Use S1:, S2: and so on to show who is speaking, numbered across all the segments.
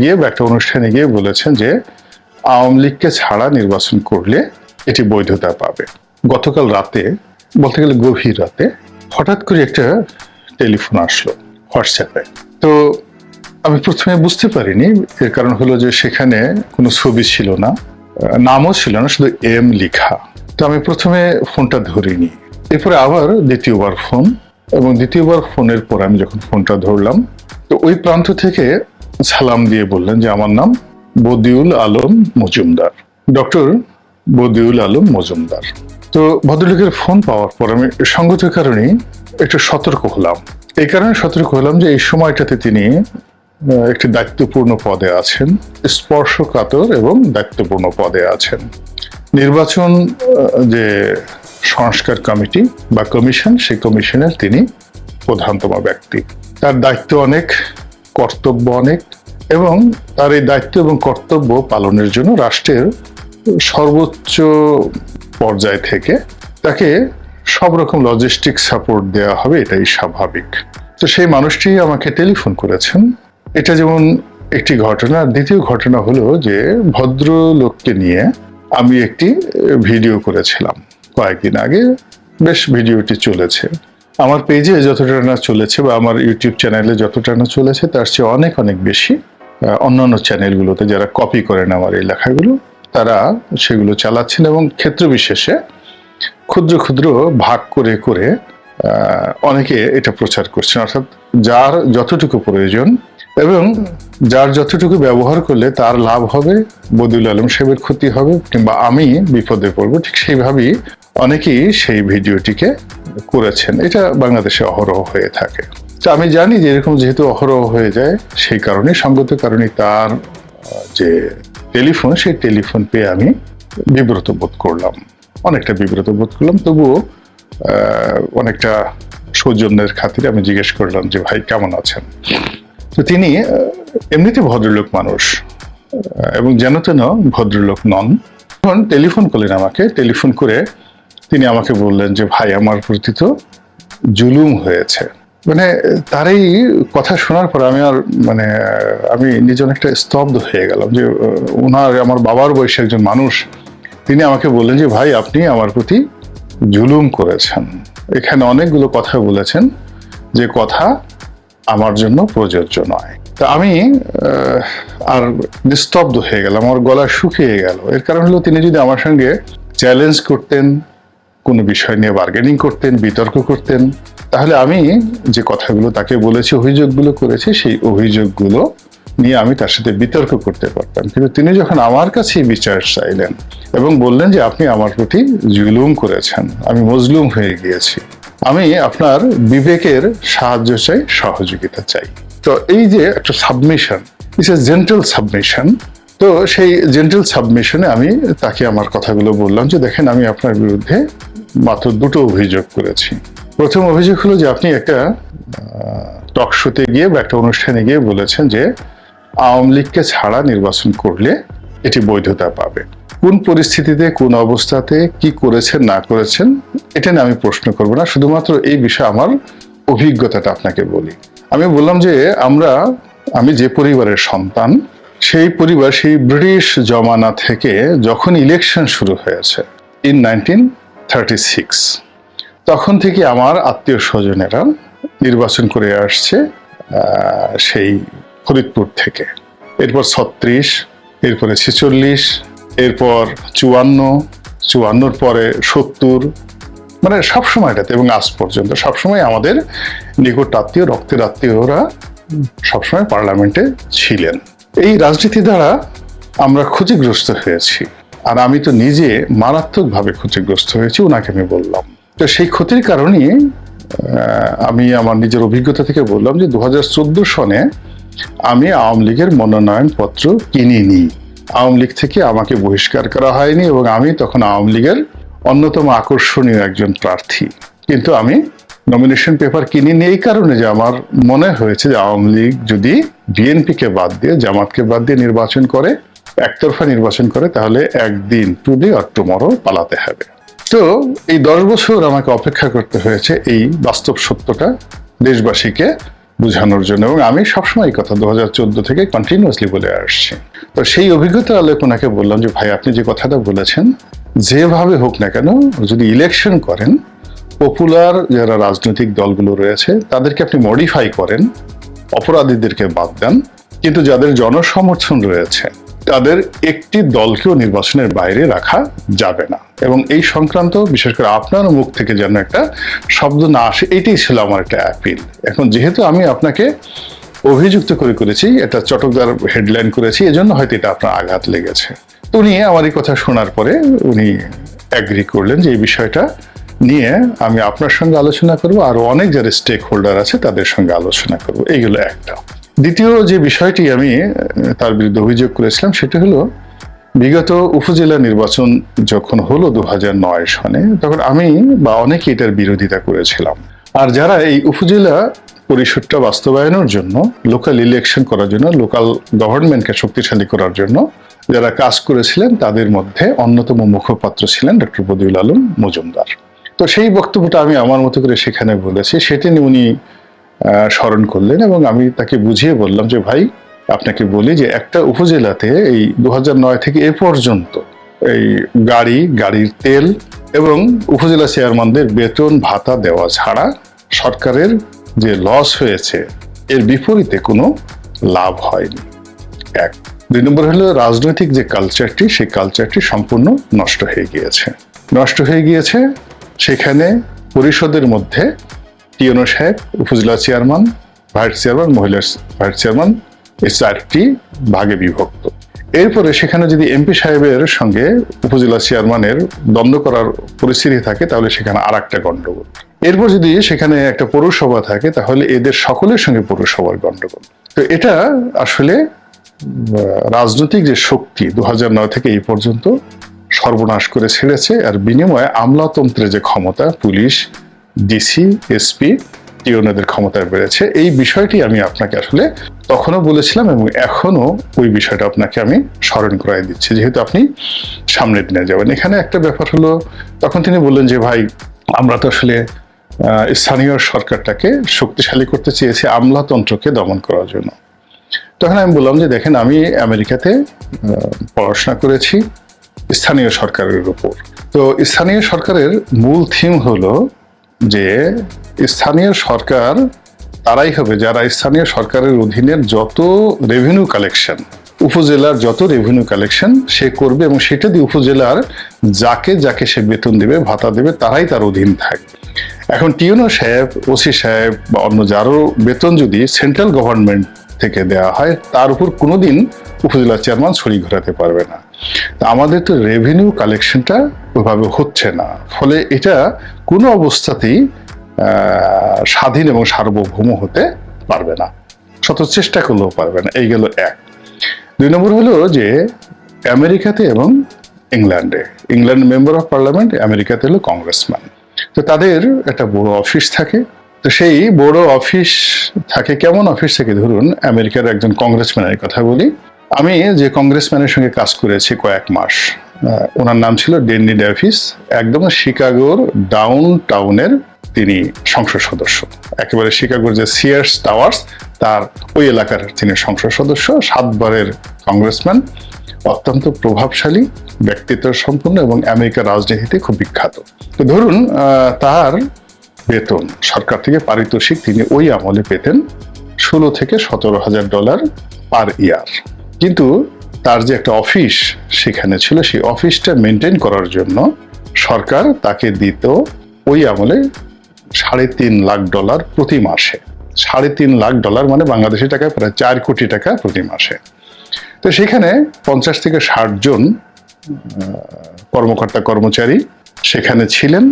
S1: গিয়ে বা একটা অনুষ্ঠানে গিয়ে বলেছেন যে আওয়ামী লীগকে ছাড়া নির্বাচন করলে এটি বৈধতা পাবে। গতকাল রাতে, বলতে গেলে গভীর রাতে, হঠাৎ করে একটা টেলিফোন আসলো হোয়াটসঅ্যাপে তো আমি প্রথমে বুঝতে পারিনি, এর কারণ হলো যে সেখানে কোনো ছবি ছিল না, নামও ছিল না, শুধু এম লিখা। তো আমি প্রথমে ফোনটা ধরিনি। এরপরে আবার দ্বিতীয়বার ফোন, এবং দ্বিতীয়বার ফোনের পর আমি যখন ফোনটা ধরলাম, তো ওই প্রান্ত থেকে সালাম দিয়ে বললেন যে, আমার নাম বদিউল আলম মজুমদার। ডক্টর বদিউল আলম মজুমদার। তো ভদ্রলোকের ফোন পাওয়ার পর আমি সঙ্গত কারণে একটু সতর্ক হলাম। এই কারণে সতর্ক হলাম যে, এই সময়টাতে তিনি একটি দায়িত্বপূর্ণ পদে আছেন, স্পর্শকাতর এবং দায়িত্বপূর্ণ পদে আছেন। নির্বাচন যে সংস্কার কমিটি বা কমিশন, সেই কমিশনের তিনি প্রধানতম ব্যক্তি। তার দায়িত্ব অনেক। কর্তব্য অনেক এবং তার এই দায়িত্ব এবং কর্তব্য পালনের জন্য রাষ্ট্রের সর্বোচ্চ পর্যায় থেকে তাকে সব রকম লজিস্টিক সাপোর্ট দেওয়া হবে, এটাই স্বাভাবিক। তো সেই মানুষটি আমাকে টেলিফোন করেছেন। এটা যেমন একটি ঘটনা, দ্বিতীয় ঘটনা হলো যে ভদ্রলোককে নিয়ে আমি একটি ভিডিও করেছিলাম। কয়েকদিন আগে বেশ ভিডিওটি চলেছে। আমার পেজে যতটা না চলেছে বা আমার ইউটিউব চ্যানেলে যতটা না চলেছে, তার চেয়ে অনেক অনেক বেশি অন্যান্য চ্যানেলগুলোতে যারা কপি করেন আমার এই লেখাগুলো, তারা সেগুলো চালাচ্ছেন এবং ক্ষেত্র বিশেষে ক্ষুদ্র ক্ষুদ্র ভাগ করে করে অনেকে এটা প্রচার করছেন। অর্থাৎ যার যতটুকু প্রয়োজন এবং যার যতটুকু ব্যবহার করলে তার লাভ হবে, বদিউল আলম সাহেবের ক্ষতি হবে কিংবা আমি বিপদে পড়ব, ঠিক সেইভাবেই অনেকেই সেই ভিডিওটিকে করেছেন, এটা বাংলাদেশে অহরহ হয়ে থাকে। তো আমি জানি যে এরকম যেহেতু অহরহ হয়ে যায়, সেই কারণে, সঙ্গত কারণে তার যে টেলিফোন, সেই টেলিফোন পেয়ে আমি বিব্রত বোধ করলাম। অনেকটা বিব্রত বোধ করলাম, তবুও অনেকটা সৌজন্যের খাতিরে আমি জিজ্ঞেস করলাম যে, ভাই, কেমন আছেন? তো তিনি এমনিতে ভদ্রলোক মানুষ এবং যেন তেন ভদ্রলোক নন। তখন টেলিফোন করলেন আমাকে, টেলিফোন করে তিনি আমাকে বললেন যে, ভাই, আমার প্রতি তো জুলুম হয়েছে। মানে তার এই কথা শোনার পর আমি আর মানে আমি নিজে অনেকটা স্তব্ধ হয়ে গেলাম যে ওনার আমার বাবার বয়সী একজন মানুষ, তিনি আমাকে বললেন যে, ভাই, আপনি আমার প্রতি জুলুম করেছেন। এখানে অনেকগুলো কথা বলেছেন যে, কথা আমার জন্য প্রযোজ্য নয়। তা আমি আর নিস্তব্ধ হয়ে গেলাম, আমার গলা শুকিয়ে গেল। এর কারণ হলো তিনি যদি আমার সঙ্গে চ্যালেঞ্জ করতেন কোনো বিষয় নিয়ে বার্গেনিং করতেন, বিতর্ক করতেন, তাহলে আমি যে কথাগুলো তাকে বলেছি, অভিযোগগুলো করেছি, সেই অভিযোগগুলো নিয়ে আমি তার সাথে বিতর্ক করতে পারতাম। কিন্তু তিনি যখন আমার কাছেই বিচার চাইলেন এবং বললেন যে আপনি আমার প্রতি জুলুম করেছেন, আমি মজলুম হয়ে গিয়েছি, আমি আপনার বিবেকের সাহায্য চাই, সহযোগিতা চাই। তো এই যে একটা submission it's a gentle submission তো সেই জেন্টাল সাবমিশনে আমি তাকে আমার কথাগুলো বললাম যে, দেখেন, আমি আপনার বিরুদ্ধে মাত্র দুটো অভিযোগ করেছি। প্রথম অভিযোগ হলো যে আপনি একটা টক শোতে গিয়ে বা একটা অনুষ্ঠানে গিয়ে বলেছেন যে আওয়ামী লীগকে ছাড়া নির্বাচন করলে এটি বৈধতা পাবে। কোন পরিস্থিতিতে, কোন অবস্থাতে, কি করেছেন, না করেছেন, এটা নিয়ে আমি প্রশ্ন করব না। শুধুমাত্র এই বিষয়ে আমার অভিজ্ঞতাটা আপনাকে বলি। আমি বললাম যে আমরা, আমি যে পরিবারের সন্তান, সেই পরিবার, সেই ব্রিটিশ জমানা থেকে যখন ইলেকশন শুরু হয়েছে ইন নাইনটিন থার্টি সিক্স তখন থেকে আমার আত্মীয় স্বজনেরা নির্বাচন করে আসছে সেই ফরিদপুর থেকে। এরপর ছত্রিশ, এরপরে ছেচল্লিশ, এরপর চুয়ান্ন, চুয়ান্নর পরে সত্তর। মানে সব সময়টাতে এবং আজ পর্যন্ত সবসময় আমাদের নিকট আত্মীয়, রক্তের আত্মীয়রা সবসময় পার্লামেন্টে ছিলেন। এই রাজনীতি দ্বারা আমরা ক্ষতিগ্রস্ত হয়েছি। আর আমি তো নিজে মারাত্মকভাবে ক্ষতিগ্রস্ত হয়েছি, ওনাকে আমি বললাম। তো সেই ক্ষতির কারণে আমি আমার নিজের অভিজ্ঞতা থেকে বললাম যে দু হাজার সনে আমি আওয়ামী লীগের মনোনয়নপত্র কিনিনি। আওয়ামী লীগ থেকে আমাকে বহিষ্কার করা হয়নি এবং আমি তখন আওয়ামী লীগের অন্যতম আকর্ষণীয় একজন প্রার্থী। কিন্তু আমি নমিনেশন পেপার কিনিনি এই কারণে যে আমার মনে হয়েছে যে আওয়ামী লীগ যদি বিএনপিকে বাদ দিয়ে, জামাতকে বাদ দিয়ে নির্বাচন করে একতরফা নির্বাচন করে, তাহলে একদিন টুডে আর টুমরো পালাতে হবে। তো এই দশ বছর আমাকে অপেক্ষা করতে হয়েছে এই বাস্তব সত্যটা দেশবাসীকে বোঝানোর জন্য এবং আমি সবসময় এই কথা দু হাজার চোদ্দ থেকে কন্টিনিউয়াসলি বলে আসছি। তো সেই অভিজ্ঞতা আলোকে ওনাকে বললাম যে, ভাই, আপনি যে কথাটা বলেছেন, যেভাবে হোক না কেন, যদি ইলেকশন করেন পপুলার যারা রাজনৈতিক দলগুলো রয়েছে, তাদেরকে আপনি মডিফাই করেন, অপরাধীদেরকে বাদ দেন, কিন্তু যাদের জনসমর্থন রয়েছে তাদের একটি দলকেও নির্বাচনের বাইরে রাখা যাবে না। এবং এই সংক্রান্ত, বিশেষ করে আপনার মুখ থেকে যেন একটা শব্দ না আসে, এটাই ছিল আমার একটা অ্যাপিল এখন যেহেতু আমি আপনাকে অভিযুক্ত করে করেছি, এটা চটকদার হেডলাইন করেছি, এজন্য হয়তো এটা আপনার আঘাত লেগেছে। উনি আমার এই কথা শোনার পরে উনি অ্যাগ্রি করলেন যে এই বিষয়টা নিয়ে আমি আপনার সঙ্গে আলোচনা করব আর অনেক যারা স্টেক হোল্ডার আছে তাদের সঙ্গে আলোচনা করব। এইগুলো একটা। দ্বিতীয় যে বিষয়টি আমি তার বিরুদ্ধে অভিযোগ করেছিলাম, সেটা হলো, বিগত উপজেলা নির্বাচন যখন হলো দু নয় সনে, তখন আমি বা অনেকে এটার বিরোধিতা করেছিলাম। আর যারা এই উপজেলা পরিষদটা বাস্তবায়নের জন্য লোকাল ইলেকশন করার জন্য লোকাল গভর্নমেন্টকে শক্তিশালী করার জন্য যারা কাজ করেছিলেন, তাদের মধ্যে অন্যতম মুখপাত্র ছিলেন ডক্টর বদিউল আলম মজুমদার। তো সেই বক্তব্যটা আমি আমার মতো করে সেখানে বলেছি। সেটি নিয়ে উনি স্মরণ করলেন এবং আমি তাকে বুঝিয়ে বললাম যে, ভাই, আপনাকে বলি যে, একটা উপজেলাতে এই দু থেকে এ পর্যন্ত এই গাড়ি, গাড়ির তেল এবং উপজেলা চেয়ারম্যানদের বেতন, ভাতা দেওয়া ছাড়া সরকারের যে লস হয়েছে, এর বিপরীতে কোনো লাভ হয়নি। এক। দুই নম্বর হলো, রাজনৈতিক যে কালচারটি সেই কালচারটি সম্পূর্ণ নষ্ট হয়ে গিয়েছে। নষ্ট হয়ে গিয়েছে সেখানে পরিষদের মধ্যে টিএনও সাহেব, উপজেলা চেয়ারম্যান, ভাইস চেয়ারম্যান, মহিলা ভাইস চেয়ারম্যান এই চারটি ভাগে বিভক্ত। এরপরে সেখানে যদি এমপি সাহেবের সঙ্গে উপজেলা চেয়ারম্যানের দ্বন্দ্ব করার পরিস্থিতি থাকে, তাহলে সেখানে আর একটা গন্ডগোল এরপর যদি সেখানে একটা পৌরসভা থাকে, তাহলে এদের সকলের সঙ্গে পৌরসভার গণ্ডগোল। তো এটা আসলে রাজনৈতিক যে শক্তি দু থেকে এই পর্যন্ত সর্বনাশ করে ছেড়েছে, আর বিনিময়ে আমলাতন্ত্রের যে ক্ষমতা, পুলিশ ডিসি এসপি টিওনেদের ক্ষমতা বেড়েছে। এই বিষয়টি আমি আপনাকে আসলে তখনও বলেছিলাম এবং এখনও ওই বিষয়টা আপনাকে আমি স্মরণ করাই দিচ্ছি, যেহেতু আপনি সামনের দিনে যাবেন। এখানে একটা ব্যাপার হলো, তখন তিনি বললেন যে, ভাই, আমরা তো আসলে স্থানীয় সরকারটাকে শক্তিশালী করতে চেয়েছি আমলাতন্ত্রকে দমন করার জন্য। তখন আমি বললাম যে, দেখেন, আমি আমেরিকাতে পড়াশোনা করেছি স্থানীয় সরকারের উপর। তো স্থানীয় সরকারের মূল থিম হলো যে স্থানীয় সরকার, তারাই হবে যারা স্থানীয় সরকারের অধীনের যত রেভিনিউ কালেকশন উপজেলার যত রেভিনিউ কালেকশন সে করবে এবং সেটা দিয়ে উপজেলার যাকে যাকে সে বেতন দেবে, ভাতা দেবে, তারাই তার অধীন থাকবে এখন টিউনো সাহেব, ওসি সাহেব বা অন্য যারও বেতন যদি সেন্ট্রাল গভর্নমেন্ট থেকে দেওয়া হয়, তার উপর কোনোদিন উপজেলার চেয়ারম্যান ছড়ি ঘোরাতে পারবে না। আমাদের তো রেভিনিউ কালেকশনটা ওইভাবে হচ্ছে না। ফলে এটা কোনো অবস্থাতেই স্বাধীন এবং সার্বভৌম হতে পারবে না। শত চেষ্টা করলেও পারবে না। এই গেল এক। দুই নম্বর হলো যে, আমেরিকাতে এবং ইংল্যান্ডে। ইংল্যান্ড মেম্বার অফ পার্লামেন্ট আমেরিকাতে হলো কংগ্রেসম্যান তো তাদের একটা বড় অফিস থাকে। তো সেই বড় অফিস থাকে কেমন অফিস থেকে? ধরুন, আমেরিকার একজন কংগ্রেসম্যানের কথা বলি। আমি যে কংগ্রেসম্যানের সঙ্গে কাজ করেছি কয়েক মাস ওনার নাম ছিল ডেন্নি ডেভিস, একদম শিকাগোর ডাউন টাউনের তিনি সংসদ সদস্য। একেবারে শিকাগোর যে সিয়ার্স টাওয়ার্স তার ওই এলাকার তিনি সংসদ সদস্য, সাতবারের কংগ্রেসম্যান অত্যন্ত প্রভাবশালী, ব্যক্তিত্ব সম্পন্ন এবং আমেরিকার রাজনীতিতে খুব বিখ্যাত। তো ধরুন তার বেতন, সরকার থেকে পারিতোষিক তিনি ওই আমলে পেতেন ষোলো থেকে সতেরো হাজার ডলার পার ইয়ার। কিন্তু তার যে একটা অফিস সেখানে ছিল, সেই অফিসটা মেনটেন করার জন্য সরকার তাকে দিত ওই আমলে সাড়ে তিন লাখ ডলার প্রতি মাসে। সাড়ে তিন লাখ ডলার মানে বাংলাদেশি টাকায় প্রায় চার কোটি টাকা প্রতি মাসে। তো সেখানে পঞ্চাশ থেকে ষাট জন কর্মকর্তা, কর্মচারী সেখানে ছিলেন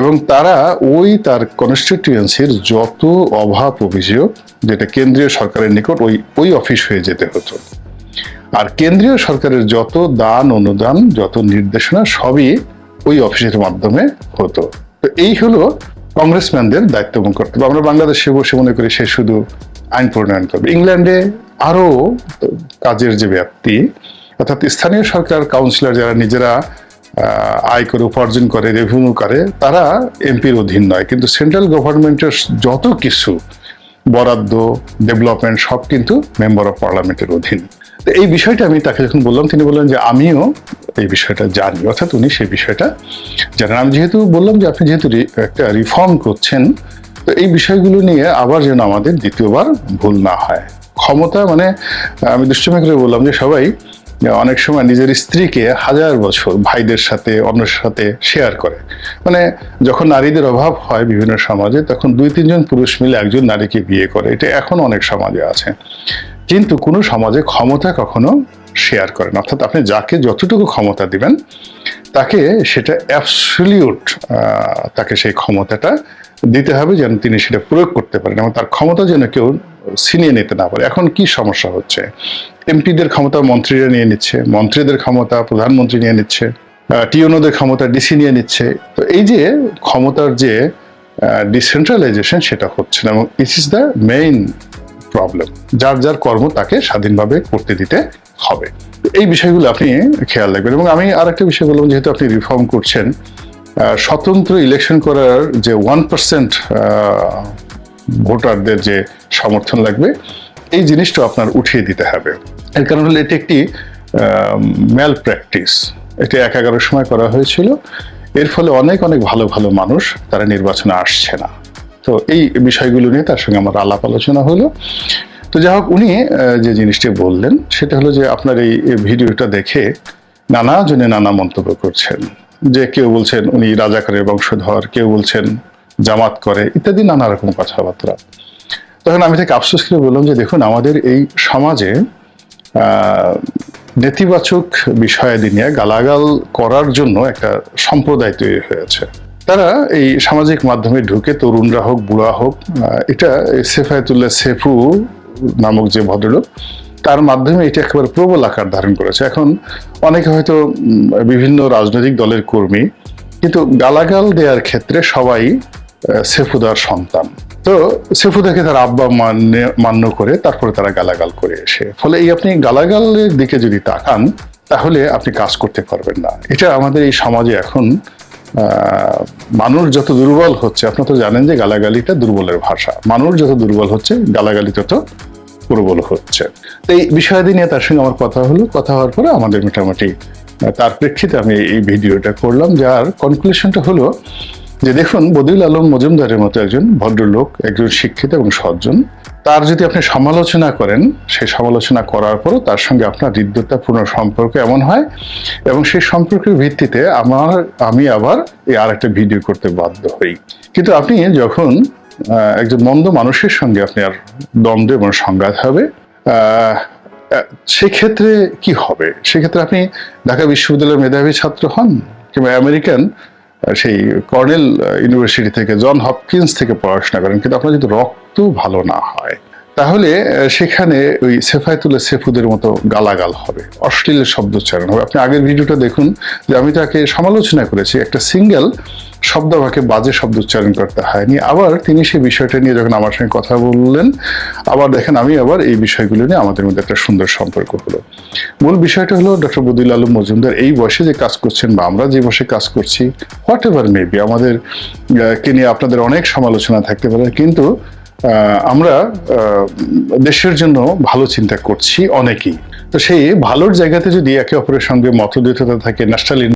S1: এবং তারা ওই তার কনস্টিটিউয়েন্সির যত অভাব অভিযোগ যেটা কেন্দ্রীয় সরকারের নিকট ওই ওই অফিস হয়ে যেতে হতো। আর কেন্দ্রীয় সরকারের যত দান, অনুদান, যত নির্দেশনা সবই ওই অফিসের মাধ্যমে হতো। তো এই হলো কংগ্রেসম্যানদের দায়িত্ব এবং কর্তব্য। আমরা বাংলাদেশে বসে মনে করি সে শুধু আইন প্রণয়ন করবে। ইংল্যান্ডে আরও কাজের যে ব্যাপ্তি, অর্থাৎ স্থানীয় সরকার, কাউন্সিলর যারা নিজেরা আয় করে উপার্জন করে রেভিনিউ করে, তারা এমপির অধীন নয়। কিন্তু সেন্ট্রাল গভর্নমেন্টের যত কিছু, বরাদ্দ ডেভেলপমেন্ট সব কিন্তু মেম্বার অফ পার্লামেন্টের অধীন। এই বিষয়টা আমি তাকে যখন বললাম, তিনি বললেন যে আমিও এই বিষয়টা জানি, অর্থাৎ উনি সেই বিষয়টা জানেন। আমি যেহেতু বললাম যে আপনি যেহেতু একটা রিফর্ম করছেন, তো এই বিষয়গুলো নিয়ে আবার যেন আমাদের দ্বিতীয়বার ভুল না হয়। ক্ষমতা মানে আমি দুষ্টমি করে বললাম যে সবাই অনেক সময় নিজের স্ত্রীকে হাজার বছর ভাইদের সাথে, অন্যের সাথে শেয়ার করে। মানে যখন নারীদের অভাব হয় বিভিন্ন সমাজে, তখন দুই তিনজন পুরুষ মিলে একজন নারীকে বিয়ে করে। এটা এখন অনেক সমাজে আছে। কিন্তু কোনো সমাজে ক্ষমতা কখনো শেয়ার করেন অর্থাৎ আপনি যাকে যতটুকু ক্ষমতা দিবেন, তাকে সেটা অ্যাবসলিউট তাকে সেই ক্ষমতাটা দিতে হবে যেন তিনি সেটা প্রয়োগ করতে পারেন এবং তার ক্ষমতা যেন কেউ ছিনিয়ে নিতে না পারে। এখন কি সমস্যা হচ্ছে? এমপিদের ক্ষমতা মন্ত্রীরা নিয়ে নিচ্ছে, মন্ত্রীদের ক্ষমতা প্রধানমন্ত্রী নিয়ে নিচ্ছে টিওনোদের ক্ষমতা ডিসি নিয়ে নিচ্ছে। তো এই যে ক্ষমতার যে ডিসেন্ট্রালাইজেশন সেটা হচ্ছে না এবং is is the main problem যার যার কর্ম তাকে স্বাধীনভাবে করতে দিতে হবে। এই বিষয়গুলো আপনি খেয়াল রাখবেন এবং আমি আর একটা বিষয় বললাম, যেহেতু আপনি রিফর্ম করছেন স্বতন্ত্র ইলেকশন করার যে ওয়ান পার্সেন্ট ভোটারদের যে সমর্থন লাগবে, এই জিনিসটা আপনার উঠিয়ে দিতে হবে। এর কারণ হলো এটি একটি ম্যাল প্র্যাকটিস এটি এক এগারোর সময় করা হয়েছিল। এর ফলে অনেক অনেক ভালো ভালো মানুষ তারা নির্বাচনে আসছে না। তো এই বিষয়গুলো নিয়ে তার সঙ্গে আমার আলাপ আলোচনা হলো। তো যাই হোক, উনি যে জিনিসটি বললেন, সেটা হলো যে আপনার এই ভিডিওটা দেখে নানা জনে নানা মন্তব্য করছেন। যে কেউ বলছেন উনি রাজাকারের বংশধর, কেউ বলছেন জামাত করে, ইত্যাদি নানা রকম কথাবার্তা। তখন আমি তাকে আফসোস করে বললাম যে দেখুন, আমাদের এই সমাজে নেতিবাচক বিষয়াদি নিয়ে গালাগাল করার জন্য একটা সম্প্রদায় তৈরি হয়েছে। তারা এই সামাজিক মাধ্যমে ঢুকে তরুণরা হোক, বুড়া হোক এটা সেফায়তুল্লাহ সেফু নামক যে ভদ্রলোক, তার মাধ্যমে এটা একেবারে প্রবল আকার ধারণ করেছে। এখন অনেকে হয়তো বিভিন্ন রাজনৈতিক দলের কর্মী, কিন্তু গালাগাল দেওয়ার ক্ষেত্রে সবাই সেফুদার সন্তান। তো সেফুদাকে তার আব্বা মান্য মান্য করে তারপরে তারা গালাগাল করে এসে। ফলে এই আপনি গালাগালের দিকে যদি তাকান, তাহলে আপনি কাজ করতে পারবেন না। এটা আমাদের এই সমাজে এখন মানুষ যত দুর্বল হচ্ছে আপনারা তো জানেন যে গালাগালিটা দুর্বলের ভাষা। মানুষ যত দুর্বল হচ্ছে, গালাগালি তত প্রবল হচ্ছে। তো এই বিষয়াদি নিয়ে তার সঙ্গে আমার কথা হলো। কথা হওয়ার পরে আমাদের মোটামুটি তার প্রেক্ষিতে আমি এই ভিডিওটা করলাম, যার কনক্লুশনটা হলো যে দেখুন, বদিউল আলম মজুমদারের মতো একজন ভদ্রলোক, একজন শিক্ষিত এবং সজ্জন। তার যদি আপনি সমালোচনা করেন সেই সমালোচনা করার পরও তার সঙ্গে আপনার হৃদ্যতাপূর্ণ সম্পর্ক এমন হয় এবং সেই সম্পর্কের ভিত্তিতে আমার, আমি আবার এই আর একটা ভিডিও করতে বাধ্য হই। কিন্তু আপনি যখন একজন মন্দ মানুষের সঙ্গে আপনার দ্বন্দ্ব এবং সংঘাত হবে সেক্ষেত্রে কি হবে? সেক্ষেত্রে আপনি ঢাকা বিশ্ববিদ্যালয়ের মেধাবী ছাত্র হন কিংবা আমেরিকান সেই কর্নেল ইউনিভার্সিটি থেকে জন হপকিন্স থেকে পড়াশোনা করেন, কিন্তু আপনার যদি রক্ত ভালো না হয় তাহলে সেখানে ওই সেফায়তুল্লাহ সেফুদের মতো গালাগাল হবে। অশ্লীল শব্দোচ্চারণ হবে। আপনি আগের ভিডিওটা দেখুন যে আমি তাকে সমালোচনা করেছি। একটা সিঙ্গেল শব্দ আমাকে বাজে শব্দ উচ্চারণ করতে হয়নি। আবার তিনি সেই বিষয়টা নিয়ে যখন আমার সঙ্গে কথা বললেন, আবার দেখেন আমি আবার এই বিষয়গুলো নিয়ে আমাদের মধ্যে একটা সুন্দর সম্পর্ক হলো। মূল বিষয়টা হলো ডক্টর বদিল আলম মজুমদার এই বয়সে যে কাজ করছেন বা আমরা যে বয়সে কাজ করছি, হোয়াট এভার মেবি আমাদের কে নিয়ে আপনাদের অনেক সমালোচনা থাকতে পারে। কিন্তু আমরা দেশের জন্য ভালো চিন্তা করছি অনেকেই। তো সেই ভালোর জায়গাতে যদি একে অপরের সঙ্গে মতদ্বৈততা থাকে ন্যাশনাল